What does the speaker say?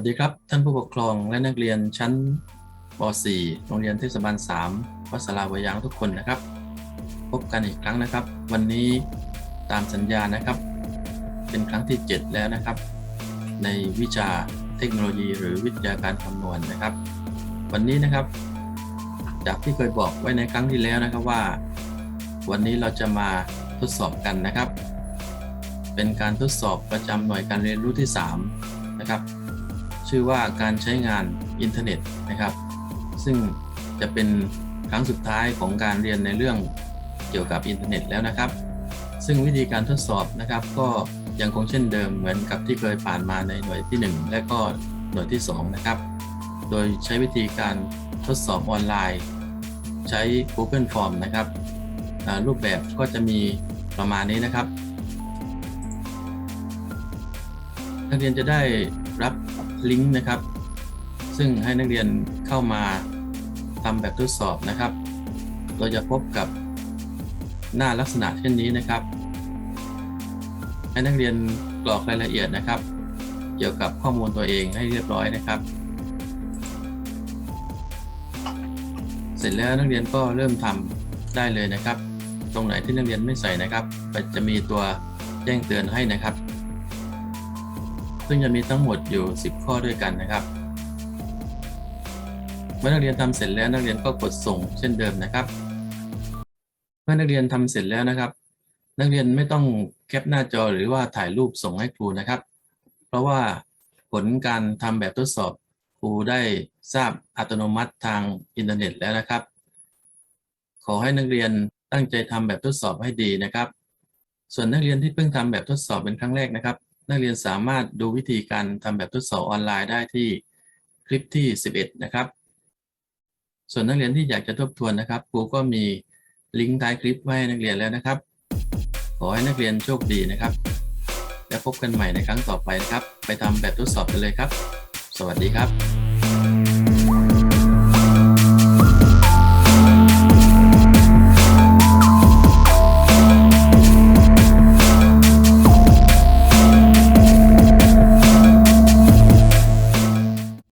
สดีครับ ท่านผู้ปกครองและนักเรียนชั้นป .4 โรงเรียนเทศบาล 3 วัดสลาวยางทุกคนนะครับ พบกันอีกครั้งนะครับ วันนี้ตามสัญญานะครับ เป็นครั้งที่ 7 แล้วนะครับ ในวิชาเทคโนโลยีหรือวิทยาการคำนวณนะครับ วันนี้นะครับ จากที่เคยบอกไว้ในครั้งที่แล้วนะครับว่า วันนี้เราจะมาทดสอบกันนะครับ เป็นการทดสอบประจำหน่วยการเรียนรู้ที่ 3 นะครับ ชื่อว่าการใช้งานอินเทอร์เน็ตนะครับ ซึ่งจะเป็นครั้งสุดท้ายของการเรียนในเรื่องเกี่ยวกับอินเทอร์เน็ตแล้วนะครับ ซึ่งวิธีการทดสอบนะครับ ก็ยังคงเช่นเดิมเหมือนกับที่เคยผ่านมาในหน่วยที่ 1 และก็หน่วยที่ 2 นะครับ โดยใช้วิธีการทดสอบออนไลน์ ใช้ Google Form นะครับ รูปแบบก็จะมีประมาณนี้นะครับนักเรียนจะได้ รับลิงก์นะครับ ซึ่งให้นักเรียนเข้ามาทำแบบทดสอบนะครับ เราจะพบกับหน้าลักษณะเช่นนี้นะครับ ให้นักเรียนกรอกรายละเอียดนะครับ เกี่ยวกับข้อมูลตัวเองให้เรียบร้อยนะครับ เสร็จแล้วนักเรียนก็เริ่มทำได้เลยนะครับ ตรงไหนที่นักเรียนไม่ใส่นะครับจะมีตัวแจ้งเตือนให้นะครับ ซึ่งจะมีทั้งหมดอยู่ 10 ข้อด้วยกันนะครับ เมื่อนักเรียนทำเสร็จแล้วนักเรียนก็กดส่งเช่นเดิมนะครับ เมื่อนักเรียนทำเสร็จแล้วนะครับ นักเรียนไม่ต้องแคปหน้าจอหรือว่าถ่ายรูปส่งให้ครูนะครับ เพราะว่าผลการทำแบบทดสอบครูได้ทราบอัตโนมัติทางอินเทอร์เน็ตแล้วนะครับ ขอให้นักเรียนตั้งใจทำแบบทดสอบให้ดีนะครับ ส่วนนักเรียนที่เพิ่งทำแบบทดสอบเป็นครั้งแรกนะครับ นักเรียนสามารถดูวิธีการทำแบบทดสอบออนไลน์ได้ที่คลิปที่ 11 นะครับ ส่วนนักเรียนที่อยากจะทบทวนนะครับครูก็มีลิงก์ท้ายคลิปไว้ให้นักเรียนแล้วนะครับ ขอให้นักเรียนโชคดีนะครับ และพบกันใหม่ในครั้งต่อไปนะครับ ไปทำแบบทดสอบกันเลยครับ สวัสดีครับ